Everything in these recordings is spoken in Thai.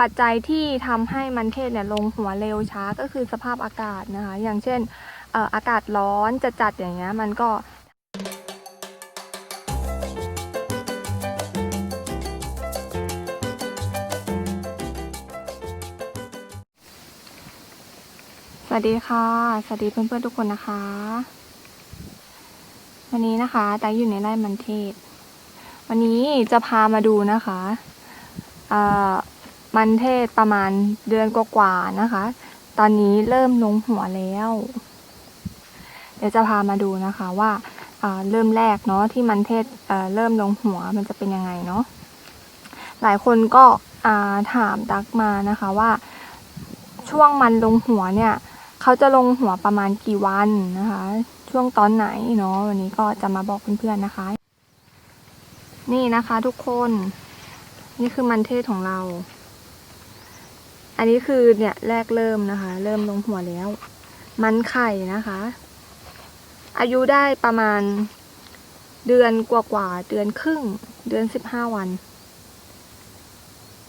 ปัจจัยที่ทำให้มันเทศเนี่ยลงหัวเร็วช้าก็คือสภาพอากาศนะคะ อย่างเช่นอออากาศร้อนจะจัดอย่างเงี้ยมันก็สวัสดีค่ะ สวัสดีเพื่อนๆทุกคนนะคะ วันนี้นะคะแต่อยู่ในไร่มันเทศ วันนี้จะพามาดูนะคะอ่อ มันเทศประมาณเดือนกว่าๆนะคะ ตอนนี้เริ่มลงหัวแล้ว เดี๋ยวจะพามาดูนะคะว่าเริ่มแรกเนาะที่มันเทศเเริ่มลงหัวมันจะเป็นยังไงเนาะหลายคนก็ถามตักมานะคะว่า ช่วงมันลงหัวเนี่ยเขาจะลงหัวประมาณกี่วันนะคะ ช่วงตอนไหนเนาะวันนี้ก็จะมาบอกเพื่อนๆนะคะ นี่นะคะทุกคน นี่คือมันเทศของเรา อันนี้คือเนี่ยแรกเริ่มนะคะ เริ่มลงหัวแล้ว มันไข่นะคะ อายุได้ประมาณเดือนกว่าๆเดือนครึ่ง เดือนสิบห้าวัน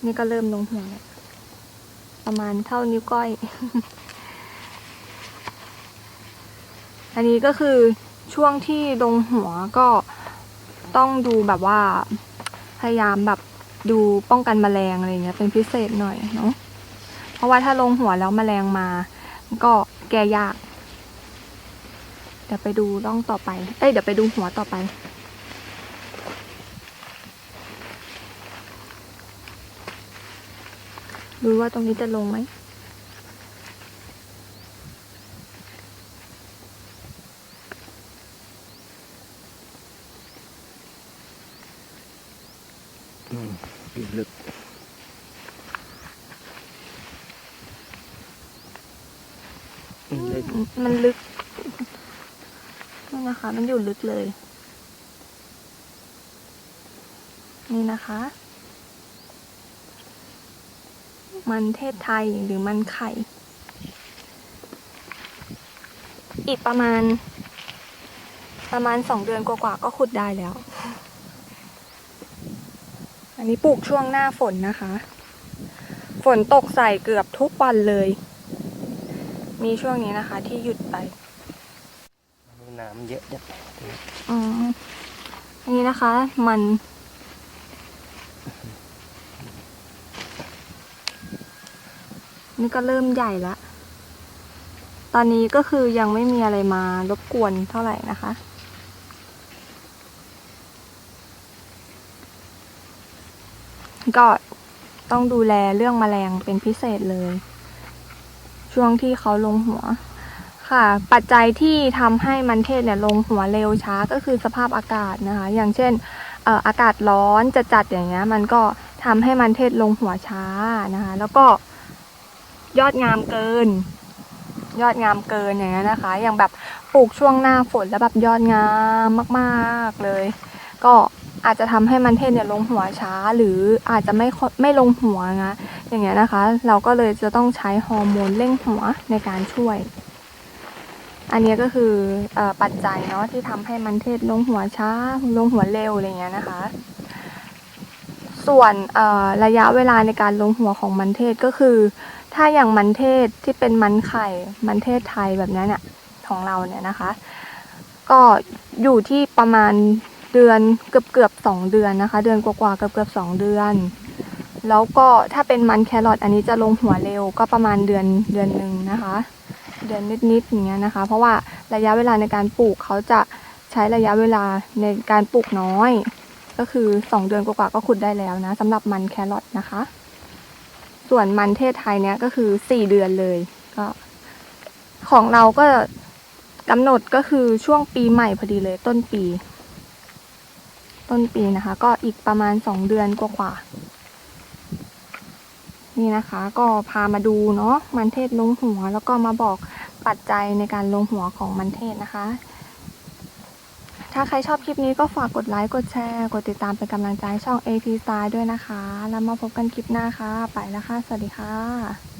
นี่ก็เริ่มลงหัวแล้วประมาณเท่านิ้วก้อย อันนี้ก็คือช่วงที่ลงหัวก็ต้องดูแบบว่าพยายามแบบดูป้องกันแมลงอะไรเงี้ยเป็นพิเศษหน่อยเนาะ ราะว่าถ้าลงหัวแล้วแมลงมา ก็แก้ยาก เดี๋ยวไปดูร่องต่อไป เอ้ยเดี๋ยวไปดูหัวต่อไป ดูว่าตรงนี้จะลงไหมอืมอยู่ลึกอื มันลึกนี่นะคะ มันอยู่ลึกเลย นี่นะคะ มันเทศไทยหรือมันไข่ อีกประมาณ ประมาณสองเดือนกว่าๆก็ขุดได้แล้ว อันนี้ปลูกช่วงหน้าฝนนะคะ ฝนตกใส่เกือบทุกวันเลย มีช่วงนี้นะคะ ที่หยุดไปน้ำเยอะจัดอืมอันนี้นะคะ มันนี่ก็เริ่มใหญ่ละตอนนี้ก็คือยังไม่มีอะไรมารบกวนเท่าไหร่นะคะ ก็ต้องดูแลเรื่องแมลงเป็นพิเศษเลย ช่วงที่เขาลงหัวค่ะ ปัจจัยที่ทำให้มันเทศเนี่ยลงหัวเร็วช้าก็คือสภาพอากาศนะคะ อย่างเช่นอากาศร้อนจะจัดอย่างเงี้ย มันก็ทำให้มันเทศลงหัวช้านะคะ แล้วก็ยอดงามเกิน ยอดงามเกินอย่างเงี้ยนะคะ อย่างแบบปลูกช่วงหน้าฝนแล้วแบบยอดงามมาก ๆเลย ก็ อาจจะทำให้มันเทศเนี่ยลงหัวช้าหรืออาจจะไม่ไม่ลงหัวนะอย่างเงี้ยนะคะ เราก็เลยจะต้องใช้ฮอร์โมนเร่งหัวในการช่วย อันนี้ก็คืออปัจจัยเนาะที่ทำให้มันเทศลงหัวช้า ลงหัวเร็วอะไรเงี้ยนะคะ ส่วนระยะเวลาในการลงหัวของมันเทศก็คือ ถ้าอย่างมันเทศที่เป็นมันไข่มันเทศไทยแบบนี้เนี่ยของเราเนี่ยนะคะ ก็อยู่ที่ประมาณ เดือนเกือบเกือบสองเดือนนะคะ เดือนกว่าๆเกือบเกือบสองเดือน แล้วก็ถ้าเป็นมันแครอทอันนี้จะลงหัวเร็วก็ประมาณเดือนเดือนหนึ่งนะคะ เดือนนิดๆอย่างเงี้ยนะคะ เพราะว่าระยะเวลาในการปลูกเขาจะใช้ระยะเวลาในการปลูกน้อย ก็คือ 2 เดือนกว่าๆก็ขุดได้แล้วนะสำหรับมันแครอทนะคะ ส่วนมันเทศไทยเนี้ยก็คือ 4 เดือนเลยก็ของเราก็กำหนดก็คือช่วงปีใหม่พอดีเลยต้นปี ต้นปีนะคะ ก็อีกประมาณ2เดือนกว่าๆนี่นะคะ ก็พามาดูเนาะมันเทศลงหัว แล้วก็มาบอกปัจจัยในการลงหัวของมันเทศนะคะ ถ้าใครชอบคลิปนี้ก็ฝากกดไลค์กดแชร์กดติดตามเป็นกำลังใจช่อง AP Style ด้วยนะคะ แล้วมาพบกันคลิปหน้าค่ะ ไปแล้วค่ะ สวัสดีค่ะ